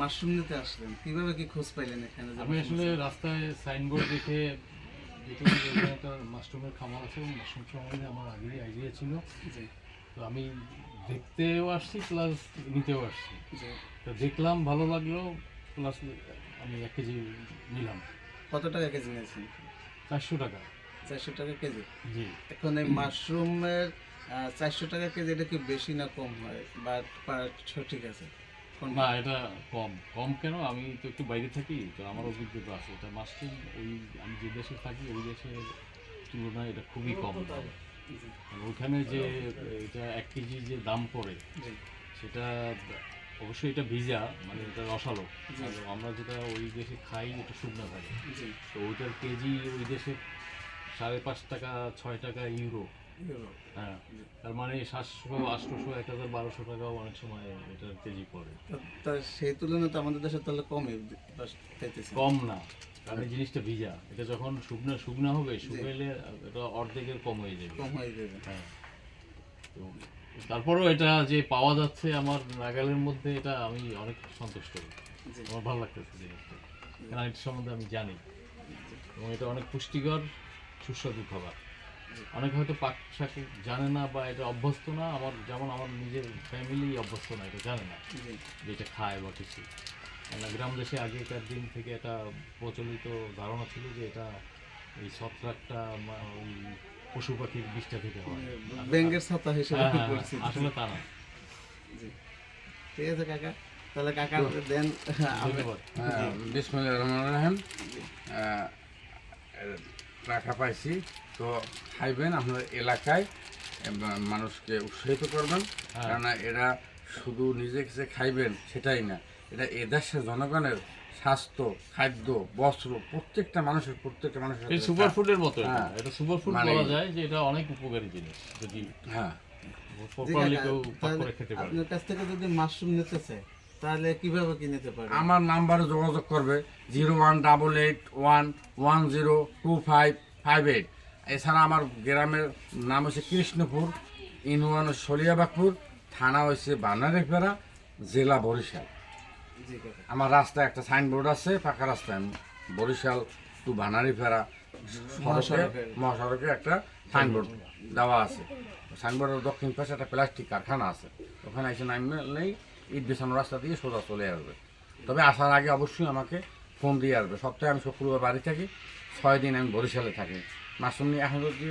Mushroom নিতে আসলেন। কীভাবে কি খোঁজ পাইলেন এখানে যে আমি আসলে রাস্তায় সাইনবোর্ড দেখে যে একটা মাশরুমের খামার আছে এবং মাশরুম সম্বন্ধে আমার আগেই আইডিয়া ছিল। জি। তো আমি দেখতেও আসছি প্লাস নিতেও আসছি। তো দেখলাম ভালো লাগল প্লাস আমি এক কেজি নিলাম। কত টাকা কেজি নিয়েছেন? চারশো টাকা। চারশো টাকা কেজি? জি। এখন এই মাশরুমের চারশো টাকা কেজি এটা কি বেশি না কম হয়? বা বা- ঠিক আছে? না এটা কম। কম কেন? আমি তো একটু বাইরে থাকি তো আমার অভিজ্ঞতা আছে। এটা মাশরুম ওই আমি যে দেশে থাকি ওই দেশের তুলনায় এটা খুবই কম ওখানে যে এটা এক কেজি যে দাম পড়ে সেটা অবশ্যই এটা ভিজা মানে এটা রসালো। আমরা যেটা ওই দেশে খাই এটা শুকনো থাকে। তো ওইটার কেজি ওই দেশে সাড়ে পাঁচ টাকা ছয় টাকা ইউরো। হ্যাঁ তার মানে সাতশো আটশোশো এক হাজার বারোশো টাকাও অনেক সময় এটার কেজি পড়ে তা- সেই তুলনায় তো আমাদের দেশে তাহলে পাইতেছে কম না কারণ এই জিনিসটা ভিজা। এটা যখন শুকনো শুকনো হবে শুকাইলে এটা অর্ধেকের কম হয়ে যাবে। কম হয়ে যাবে। হ্যাঁ। তারপরেও এটা যে পাওয়া যাচ্ছে আমার নাগালের মধ্যে এটা আমি অনেক সন্তুষ্ট। আমার ভালো লাগতেছে জিনিসটা। কারণ এটা সম্বন্ধে আমি জানি। এবং এটা অনেক পুষ্টিকর সুস্বাদু খাবার। অনেকে হয়তো পাক শাক জানে না বা এটা অভ্যস্ত না আমার যেমন আমার নিজের ফ্যামিলি অভ্যস্ত না এটা জানে না যে এটা খায় বা কিছু। কেননা গ্রাম দেশে আগেকার দিন থেকে একটা প্রচলিত ধারণা ছিল যে এটা এই ছত্রাকটা ওই পশু পাখির বিষটা থেকে হয়। ব্যাংকের ছাতা হিসেবে হ্যাঁ, হ্যাঁ, পরিচিত আসলে তা না। ঠিক আছে কাকা। তাহলে কাকা দেন ধন্যবাদ। বিসমুল্লাহ রহমান রাহিম। টাকা পাইছি। তো খাইবেন আপনার এলাকায় মানুষকে উৎসাহিত করবেন। হ্যাঁ। কেননা এরা শুধু নিজে কাছে খাইবেন সেটাই না। এটা এদেশের জনগণের স্বাস্থ্য খাদ্য বস্ত্র প্রত্যেকটা মানুষের প্রত্যেকটা মানুষের এই সুপার ফুডের মতো এটা। হ্যাঁ। এটা সুপার ফুড মানে- বলা যায় যে এটা অনেক উপকারী জিনিস। যদি হ্যাঁ। আপনার কাছ থেকে যদি মাশরুম নিতে চায় তাহলে কীভাবে কি নিতে পারে আমার নাম্বারে যোগাযোগ করবে zero one double eight one one zero two five five eight. এছাড়া আমার গ্রামের নাম হচ্ছে কৃষ্ণপুর ইউনিয়ন সলিয়াবাগপুর থানা হচ্ছে বানারেপাড়া জেলা বরিশাল। আমার রাস্তায় একটা সাইনবোর্ড আছে পাকা রাস্তায় বরিশাল টু বানারিপাড়া সড়কে মহাসড়কে। মহাসড়কে একটা সাইনবোর্ড দেওয়া আছে। সাইনবোর্ডের দক্ষিণ পাশে একটা প্লাস্টিক কারখানা আছে। ওখানে এসে নামলেই ইট বিছানো রাস্তা দিয়ে সোজা চলে আসবে। তবে আসার আগে অবশ্যই আমাকে ফোন দিয়ে আসবে। সপ্তাহে আমি শুক্রবার বাড়ি থাকি ছয় দিন আমি বরিশালে থাকি। মাসুম নিয়ে এখন যদি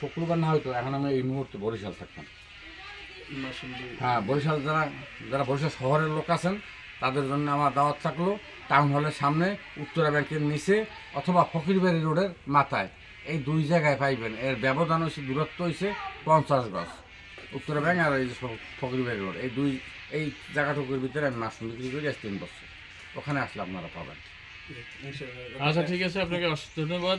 শুক্রবার না হয়তো এখন আমি এই মুহূর্তে বরিশাল থাকতাম। হ্যাঁ বরিশাল যারা যারা বরিশাল শহরের লোক আছেন তাদের জন্য আমার দাওয়াত থাকল টাউন হলের সামনে উত্তরা ব্যাংকের নিচে অথবা ফকিরবাড়ি রোডের মাথায়। এই দুই জায়গায় পাইবেন। এর ব্যবধান হয়েছে দূরত্ব হয়েছে পঞ্চাশ গজ। উত্তরা ব্যাংক আর এই যে ফকরি ফকিরবাড়ি রোড এই দুই এই জায়গাটুকুর ভিতরে আমি মাছ বিক্রি করি আজ তিন বছর। ওখানে আসলে আপনারা পাবেন। আচ্ছা ঠিক আছে আপনাকে অসংখ্য ধন্যবাদ।